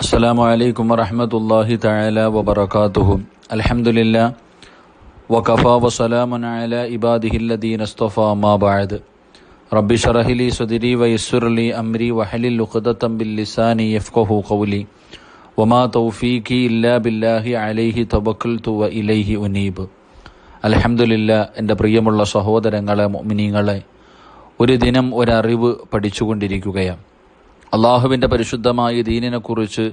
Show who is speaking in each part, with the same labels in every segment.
Speaker 1: السلام عليكم ورحمة الله تعالى وبركاته الحمد لله وكفى وسلام على عباده الذين اصطفى ما بعد رب اشرح لي صدري ويسر لي أمري وحلل عقدة باللسان يفقه قولي وما توفيقي إلا بالله عليه توكلت وإليه أنيب അലഹമുല്ല എൻ്റെ പ്രിയമുള്ള സഹോദരങ്ങളെ മോമിനിങ്ങളെ ഒരു ദിനം ഒരറിവ് പഠിച്ചുകൊണ്ടിരിക്കുകയാണ് അള്ളാഹുവിന്റെ പരിശുദ്ധമായ ദീനിനെക്കുറിച്ച്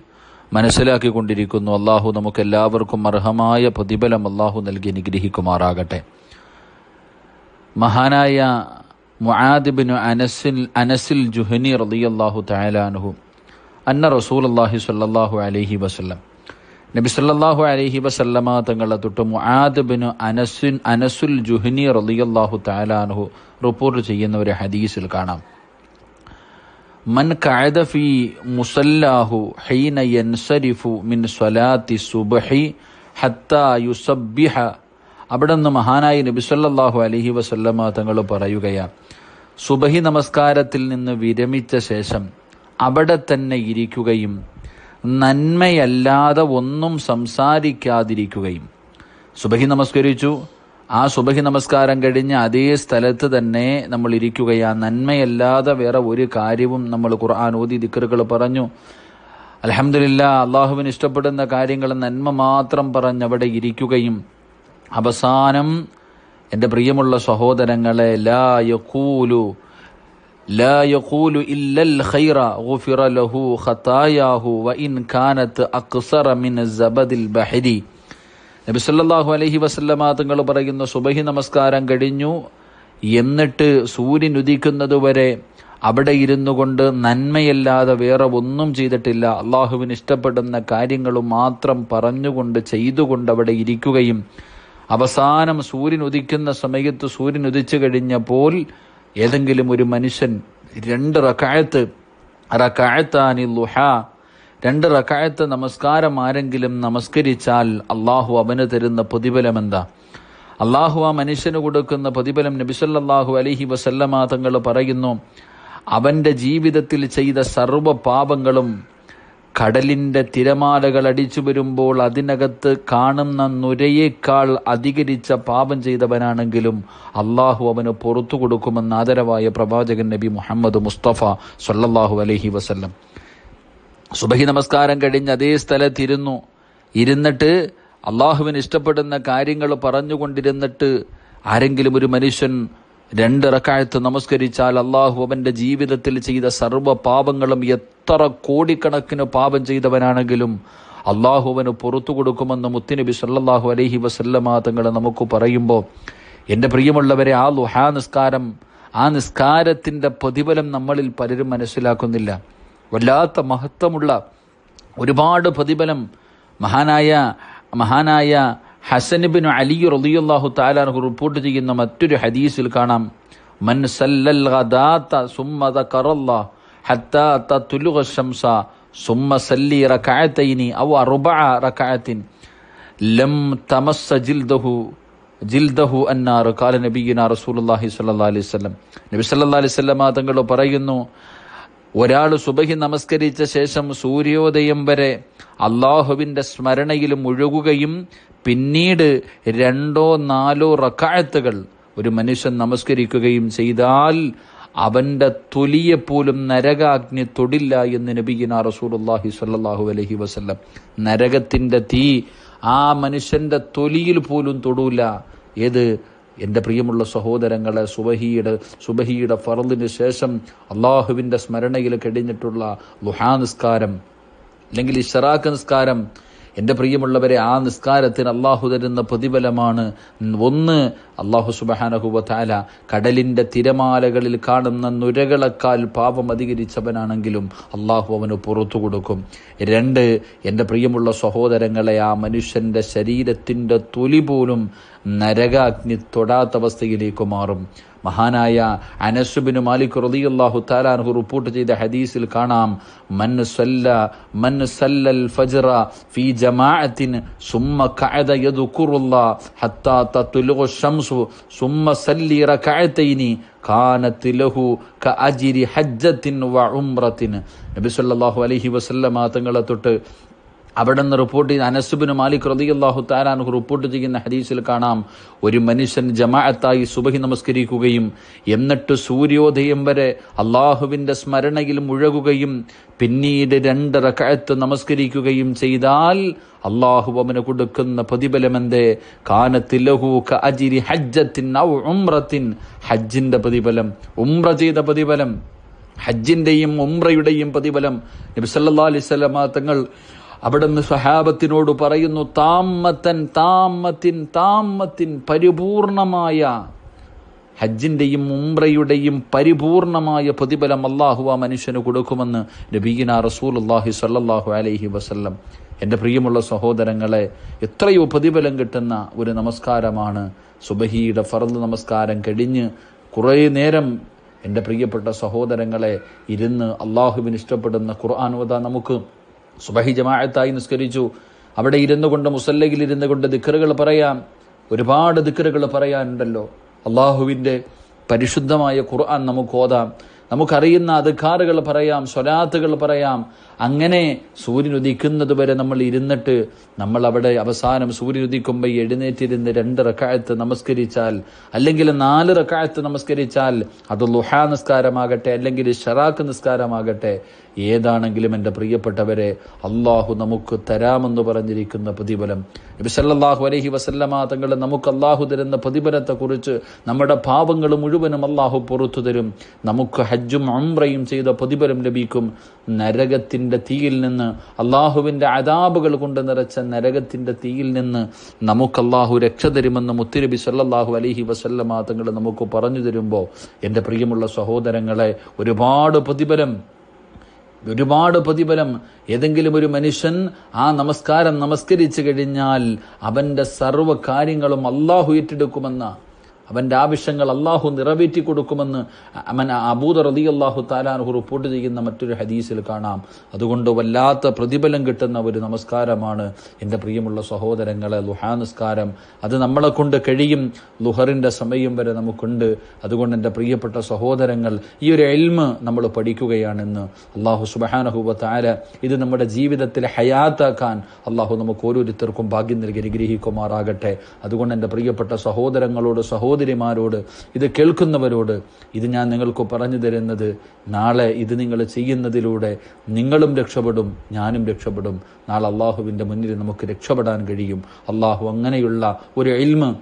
Speaker 1: മനസ്സിലാക്കിക്കൊണ്ടിരിക്കുന്നു. അള്ളാഹു നമുക്ക് എല്ലാവർക്കും അർഹമായ പ്രതിഫലം അള്ളാഹു നൽകി അനുഗ്രഹിക്കുമാറാകട്ടെ. മഹാനായ മുആദിബിന് അനസിൽ അനസിൽ ജുഹനി റലി അള്ളാഹു തയാലാനുഹു അന്ന റസൂൽ അള്ളാഹി സല്ലാഹു അലഹി വസല്ലം. നബി സല്ലാഹു അലഹി വസല്ലമ തങ്ങളെ തൊട്ട് മുആദിബിന് അനസിൻ അനസുൽ ജുഹനി റളിയല്ലാഹു തആലാൻഹു റിപ്പോർട്ട് ചെയ്യുന്ന ഒരു ഹദീസിൽ കാണാം. മൻ കഅദ ഫി മുസല്ലാഹു ഹീന യൻസരിഫു മിൻ സ്വലാത്തി സുബഹി ഹത്താ യുസബ്ബിഹ. അവിടെ നിന്ന് മഹാനായ നബി അലഹി അലൈഹി വസല്ലമ തങ്ങൾ പറയുകയാണ് സുബഹി നമസ്കാരത്തിൽ നിന്ന് വിരമിച്ച ശേഷം അവിടെ തന്നെ ഇരിക്കുകയും നന്മയല്ലാതെ ഒന്നും സംസാരിക്കാതിരിക്കുകയും. സുബഹി നമസ്കരിച്ചു ആ സുബഹി നമസ്കാരം കഴിഞ്ഞ് അതേ സ്ഥലത്ത് തന്നെ നമ്മൾ ഇരിക്കുകയാണ്. നന്മയല്ലാതെ വേറെ ഒരു കാര്യവും നമ്മൾ ഖുർആൻ ഓതി ദിക്കറുകൾ പറഞ്ഞു. അലഹമില്ല അള്ളാഹുവിന് ഇഷ്ടപ്പെടുന്ന കാര്യങ്ങൾ നന്മ മാത്രം പറഞ്ഞ് അവിടെ ഇരിക്കുകയും അവസാനം എന്റെ പ്രിയമുള്ള സഹോദരങ്ങളെ ലാ യഖൂലു ലാ യഖൂലു ഖൈറ ലഹു ഖതായാഹു വ ഇൻ കാനത് അക്സറ മിൻ ബഹരി. സല്ലല്ലാഹു അലൈഹി വസല്ലമ തങ്ങൾ പറയുന്ന സുബഹി നമസ്കാരം കഴിഞ്ഞു. എന്നിട്ട് സൂര്യൻ ഉദിക്കുന്നതുവരെ അവിടെ ഇരുന്നു കൊണ്ട് നന്മയല്ലാതെ വേറെ ഒന്നും ചെയ്തിട്ടില്ല. അള്ളാഹുവിന് ഇഷ്ടപ്പെടുന്ന കാര്യങ്ങൾ മാത്രം പറഞ്ഞുകൊണ്ട് ചെയ്തുകൊണ്ട് അവിടെ ഇരിക്കുകയും അവസാനം സൂര്യൻ ഉദിക്കുന്ന സമയത്ത് സൂര്യൻ ഉദിച്ചു കഴിഞ്ഞപ്പോൾ ഏതെങ്കിലും ഒരു മനുഷ്യൻ രണ്ട് റക്കായത്ത് റക്കായത്താനി ലുഹ രണ്ട് റക്കായത്ത് നമസ്കാരം ആരെങ്കിലും നമസ്കരിച്ചാൽ അള്ളാഹു അവന് തരുന്ന പ്രതിഫലം എന്താ? അള്ളാഹു ആ മനുഷ്യന് കൊടുക്കുന്ന പ്രതിഫലം നബിസല്ലാഹു അലഹി വസല്ലമ തങ്ങൾ പറയുന്നു അവന്റെ ജീവിതത്തിൽ ചെയ്ത സർവ പാപങ്ങളും കടലിന്റെ തിരമാലകൾ അടിച്ചു വരുമ്പോൾ അതിനകത്ത് കാണുന്ന നുരയേക്കാൾ അധികരിച്ച പാപം ചെയ്തവനാണെങ്കിലും അള്ളാഹു അവന് പുറത്തു കൊടുക്കുമെന്ന് ആദരവായ പ്രവാചകൻ നബി മുഹമ്മദ് മുസ്തഫ സല്ലല്ലാഹു അലഹി വസല്ലം. സുബഹി നമസ്കാരം കഴിഞ്ഞ് അതേ സ്ഥലത്തിരുന്നു. ഇരുന്നിട്ട് അള്ളാഹുവിന് ഇഷ്ടപ്പെടുന്ന കാര്യങ്ങൾ പറഞ്ഞുകൊണ്ടിരുന്നിട്ട് ആരെങ്കിലും ഒരു മനുഷ്യൻ രണ്ട് ഇറക്കാഴ്ത്ത് നമസ്കരിച്ചാൽ അള്ളാഹു അവന്റെ ജീവിതത്തിൽ ചെയ്ത സർവ പാപങ്ങളും എത്ര കോടിക്കണക്കിന് പാപം ചെയ്തവനാണെങ്കിലും അള്ളാഹു അവന് പുറത്തു കൊടുക്കുമെന്ന് മുത്തുനബി സല്ലാഹു അലഹി വസല്ലമാ തങ്ങൾ നമുക്ക് പറയുമ്പോൾ എന്റെ പ്രിയമുള്ളവരെ ആ ലുഹാ നിസ്കാരം ആ നിസ്കാരത്തിന്റെ പ്രതിഫലം നമ്മളിൽ പലരും മനസ്സിലാക്കുന്നില്ല. വല്ലാത്ത മഹത്വമുള്ള ഒരുപാട് പ്രതിഫലം മഹാനായ മഹാനായ ഹസനബിൻ അലി റളിയല്ലാഹു താലാർഹു റിപ്പോർട്ട് ചെയ്യുന്ന മറ്റൊരു ഹദീസിൽ കാണാം. മൻ സല്ലൽ ഗദാത സുമ്മ ദക്കറല്ലാ ഹത്താ തതുലുഗ ശംസ സുമ്മ സല്ലി റകഅതൈനി ഔ അർബഅ റകഅത്തിൻ ലം തമസ്സ ജിൽദഹു ജിൽദഹു അന്നാർ. കാല നബിയിന റസൂലുള്ളാഹി സ്വല്ലല്ലാഹി അലൈഹി വസല്ലം. നബി സല്ലല്ലാഹി അലൈഹി വസല്ലം തങ്ങൾ പറയുന്നു ഒരാൾ സുബഹി നമസ്കരിച്ച ശേഷം സൂര്യോദയം വരെ അള്ളാഹുവിന്റെ സ്മരണയിൽ മുഴുകുകയും പിന്നീട് രണ്ടോ നാലോ റക്കായത്തുകൾ ഒരു മനുഷ്യൻ നമസ്കരിക്കുകയും ചെയ്താൽ അവന്റെ തൊലിയെപ്പോലും നരകാഗ്നി തൊടില്ല എന്ന് നബിഗിന റസൂലുള്ളാഹി സ്വല്ലല്ലാഹു അലഹി വസ്ല്ലം. നരകത്തിന്റെ തീ ആ മനുഷ്യന്റെ തൊലിയിൽ പോലും തൊടൂല. ഏത്? എന്റെ പ്രിയമുള്ള സഹോദരങ്ങളെ സുബഹിയുടെ സുബഹിയുടെ ഫറലിന് ശേഷം അള്ളാഹുവിന്റെ സ്മരണയിൽ കഴിഞ്ഞിട്ടുള്ള ലുഹാ നിസ്കാരം അല്ലെങ്കിൽ ഇഷറാഖ് നിസ്കാരം എന്റെ പ്രിയമുള്ളവരെ ആ നിസ്കാരത്തിന് അള്ളാഹു തരുന്ന പ്രതിഫലമാണ് ഒന്ന് അള്ളാഹു സുബഹാനഹുബാല കടലിന്റെ തിരമാലകളിൽ കാണുന്ന നുരകളെക്കാൽ പാപം അധികരിച്ചവനാണെങ്കിലും അള്ളാഹു അവന് പുറത്തു കൊടുക്കും. രണ്ട് എന്റെ പ്രിയമുള്ള സഹോദരങ്ങളെ ആ മനുഷ്യന്റെ ശരീരത്തിന്റെ തൊലി പോലും നരകാഗ്നി തൊടാത്ത അവസ്ഥയിലേക്ക് മാറും. മഹാനായ അനസുബിന് മാലിക് റളിയല്ലാഹു താലാൻഹു റിപ്പോർട്ട് ചെയ്ത ഹദീസിൽ കാണാം മൻ സല്ല മൻ സല്ലൽ ഫജ്റ ഫി ജമാഅത്തിൻ സുമ്മ ഖഅദ യദ്കുറുല്ലാ ഹത്താ തത്ലുഗു ശംസു സുമ്മ സല്ലി റകഅതൈനി കാനത്ത് ലഹു കഅജ്രി ഹജ്ജത്തിൻ വ ഉംറത്തിൻ. നബി സല്ലല്ലാഹു അലൈഹി വസല്ലമ തങ്ങളെ തൊട്ട് അവിടെ നിന്ന് റിപ്പോർട്ട് ചെയ്ത അനസുബിന് മാലിക് റളിയല്ലാഹു താലാൻഹു റിപ്പോർട്ട് ചെയ്യുന്ന ഹദീസിൽ കാണാം. ഒരു മനുഷ്യൻ ജമാഅത്തായി സുബഹി നമസ്കരിക്കുകയും എന്നിട്ട് സൂര്യോദയം വരെ അള്ളാഹുവിന്റെ സ്മരണയിൽ മുഴകുകയും പിന്നീട് രണ്ട് റക്കഴത്ത് നമസ്കരിക്കുകയും ചെയ്താൽ അള്ളാഹു അവന് കൊടുക്കുന്ന പ്രതിഫലമെന്തേ? കാനത്ത് അജിരി ഹജ്ജത്തിൻ ഉംറത്തിൻ. ഹജ്ജിന്റെ പ്രതിഫലം ഉംറ ചെയ്ത പ്രതിഫലം ഹജ്ജിന്റെയും ഉംറയുടെയും പ്രതിഫലം. നബി അലൈസ് തങ്ങൾ അവിടുന്ന് സ്വഹാബത്തിനോട് പറയുന്നു താമത്തൻ താമത്തിൻ താമത്തിൻ പരിപൂർണമായ ഹജ്ജിന്റെയും ഉംറയുടെയും പരിപൂർണമായ പ്രതിഫലം അള്ളാഹു ആ മനുഷ്യന് കൊടുക്കുമെന്ന് നബീന റസൂൽ അള്ളാഹി സല്ലാഹു അലൈഹി വസല്ലം. എന്റെ പ്രിയമുള്ള സഹോദരങ്ങളെ എത്രയോ പ്രതിഫലം കിട്ടുന്ന ഒരു നമസ്കാരമാണ്. സുബഹിയുടെ ഫറദ് നമസ്കാരം കഴിഞ്ഞ് കുറേ നേരം എന്റെ പ്രിയപ്പെട്ട സഹോദരങ്ങളെ ഇരുന്ന് അള്ളാഹുവിന് ഇഷ്ടപ്പെടുന്ന ഖുർആൻ ഓതാ നമുക്ക് സുബഹി ജമാഅത്തായി നിസ്കരിച്ചു. അവിടെ ഇരുന്നു കൊണ്ട് മുസല്ലയിൽ ഇരുന്നു കൊണ്ട് ദിക്കറുകൾ പറയാം. ഒരുപാട് ദിക്കറുകൾ പറയാനുണ്ടല്ലോ. അള്ളാഹുവിന്റെ പരിശുദ്ധമായ ഖുർആൻ നമുക്ക് ഓതാം. നമുക്കറിയുന്ന അധികാറുകൾ പറയാം സ്വലാത്തുകൾ പറയാം. അങ്ങനെ സൂര്യൻ ഉദിക്കുന്നത് വരെ നമ്മൾ ഇരുന്നിട്ട് നമ്മൾ അവിടെ അവസാനം സൂര്യൻ ഉദിക്കുമ്പോൾ എഴുന്നേറ്റിരുന്ന് രണ്ട് റക്കായത്ത് നമസ്കരിച്ചാൽ അല്ലെങ്കിൽ നാല് റക്കായത്ത് നമസ്കരിച്ചാൽ അത് ലുഹാ നിസ്കാരമാകട്ടെ അല്ലെങ്കിൽ ഷറാഖ് നിസ്കാരമാകട്ടെ. ഏതാണെങ്കിലും എന്റെ പ്രിയപ്പെട്ടവരെ അള്ളാഹു നമുക്ക് തരാമെന്ന് പറഞ്ഞിരിക്കുന്ന പ്രതിഫലം. നബി അലഹി അലൈഹി വസല്ലമ തങ്ങൾ നമുക്ക് അള്ളാഹു തരുന്ന പ്രതിഫലത്തെക്കുറിച്ച് നമ്മുടെ പാപങ്ങൾ മുഴുവനും അള്ളാഹു പുറത്തു തരും. നമുക്ക് ഹജ്ജും ഉംറയും ചെയ്ത പ്രതിഫലം ലഭിക്കും. നരകത്തിന്റെ തീയിൽ നിന്ന് അള്ളാഹുവിന്റെ അതാബുകൾ കൊണ്ട് നിറച്ച നരകത്തിന്റെ തീയിൽ നിന്ന് നമുക്ക് അള്ളാഹു രക്ഷ തരുമെന്ന് മുത്തുരബി സല്ലാഹു അലഹി വസല്ലമ തങ്ങൾ നമുക്ക് പറഞ്ഞു തരുമ്പോൾ എന്റെ പ്രിയമുള്ള സഹോദരങ്ങളെ ഒരുപാട് പ്രതിഫലം ഒരുപാട് പ്രതിഫലം. ഏതെങ്കിലും ഒരു മനുഷ്യൻ ആ നമസ്കാരം നമസ്കരിച്ചു കഴിഞ്ഞാൽ അവന്റെ സർവ കാര്യങ്ങളും അള്ളാഹു ഏറ്റെടുക്കുമെന്ന. അവന്റെ ആവശ്യങ്ങൾ അള്ളാഹു നിറവേറ്റി കൊടുക്കുമെന്ന് അവൻ അബൂദ റതി അള്ളാഹു താലാൻഹു റിപ്പോർട്ട് ചെയ്യുന്ന മറ്റൊരു ഹദീസിൽ കാണാം. അതുകൊണ്ട് വല്ലാത്ത പ്രതിഫലം കിട്ടുന്ന ഒരു നമസ്കാരമാണ് എന്റെ പ്രിയമുള്ള സഹോദരങ്ങളെ ലുഹാ നിസ്കാരം. അത് നമ്മളെ കൊണ്ട് കഴിയും ലുഹറിന്റെ സമയം വരെ നമുക്കുണ്ട്. അതുകൊണ്ട് എന്റെ പ്രിയപ്പെട്ട സഹോദരങ്ങൾ ഈ ഒരു എൽമ് നമ്മൾ പഠിക്കുകയാണെന്ന് അള്ളാഹു സുബാനഹുബ താര ഇത് നമ്മുടെ ജീവിതത്തിൽ ഹയാത്താക്കാൻ അള്ളാഹു നമുക്ക് ഓരോരുത്തർക്കും ഭാഗ്യം നൽകി അനുഗ്രഹിക്കുമാറാകട്ടെ. അതുകൊണ്ട് എന്റെ പ്രിയപ്പെട്ട സഹോദരങ്ങളോട് സഹോദരിമാരോട് ഇത് കേൾക്കുന്നവരോട് ഇത് ഞാൻ നിങ്ങൾക്ക് പറഞ്ഞു തരുന്നത്. നാളെ ഇത് നിങ്ങൾ ചെയ്യുന്നതിലൂടെ നിങ്ങളും രക്ഷപ്പെടും ഞാനും രക്ഷപ്പെടും. നാളെ അള്ളാഹുവിന്റെ മുന്നിൽ നമുക്ക് രക്ഷപ്പെടാൻ കഴിയും. അള്ളാഹു അങ്ങനെയുള്ള ഒരു എൽമ്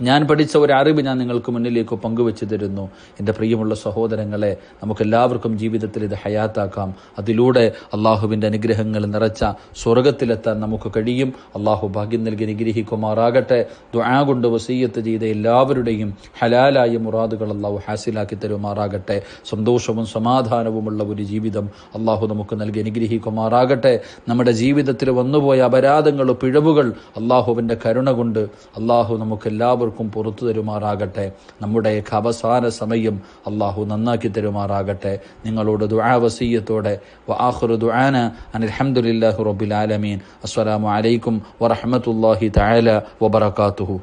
Speaker 1: ഞാൻ പഠിച്ച ഒരു അറിവ് ഞാൻ നിങ്ങൾക്ക് മുന്നിലേക്ക് പങ്കുവെച്ചു തരുന്നു. എന്റെ പ്രിയമുള്ള സഹോദരങ്ങളെ നമുക്കെല്ലാവർക്കും ജീവിതത്തിൽ ഇത് ഹയാത്താക്കാം. അതിലൂടെ അള്ളാഹുവിന്റെ അനുഗ്രഹങ്ങൾ നിറച്ച സ്വർഗത്തിലെത്താൻ നമുക്ക് കഴിയും. അള്ളാഹു ഭാഗ്യം നൽകി അനുഗ്രഹിക്കുമാറാകട്ടെ. ദ്വാ കൊണ്ട് വസീയത്ത് ചെയ്ത എല്ലാവരുടെയും ഹലാലായ മുറാദുകൾ അള്ളാഹു ഹാസിലാക്കി തരുമാറാകട്ടെ. സന്തോഷവും സമാധാനവുമുള്ള ഒരു ജീവിതം അള്ളാഹു നമുക്ക് നൽകി അനുഗ്രഹിക്കുമാറാകട്ടെ. നമ്മുടെ ജീവിതത്തിൽ വന്നുപോയ അപരാധങ്ങളും പിഴവുകൾ അള്ളാഹുവിന്റെ കരുണ കൊണ്ട് അള്ളാഹു നമുക്ക് എല്ലാവർക്കും പുറത്തു തരുമാറാകട്ടെ. നമ്മുടെയൊക്കെ അവസാന സമയം അള്ളാഹു നന്നാക്കി തരുമാറാകട്ടെ. നിങ്ങളോട് ദുആ വസീയത്തോടെ. വആഖിറു ദുആന അനിൽഹംദുലില്ലാഹി റബ്ബിൽ ആലമീൻ. അസ്സലാമു അലൈക്കും വറഹ്മത്തുള്ളാഹി തആല വബറകാതുഹു.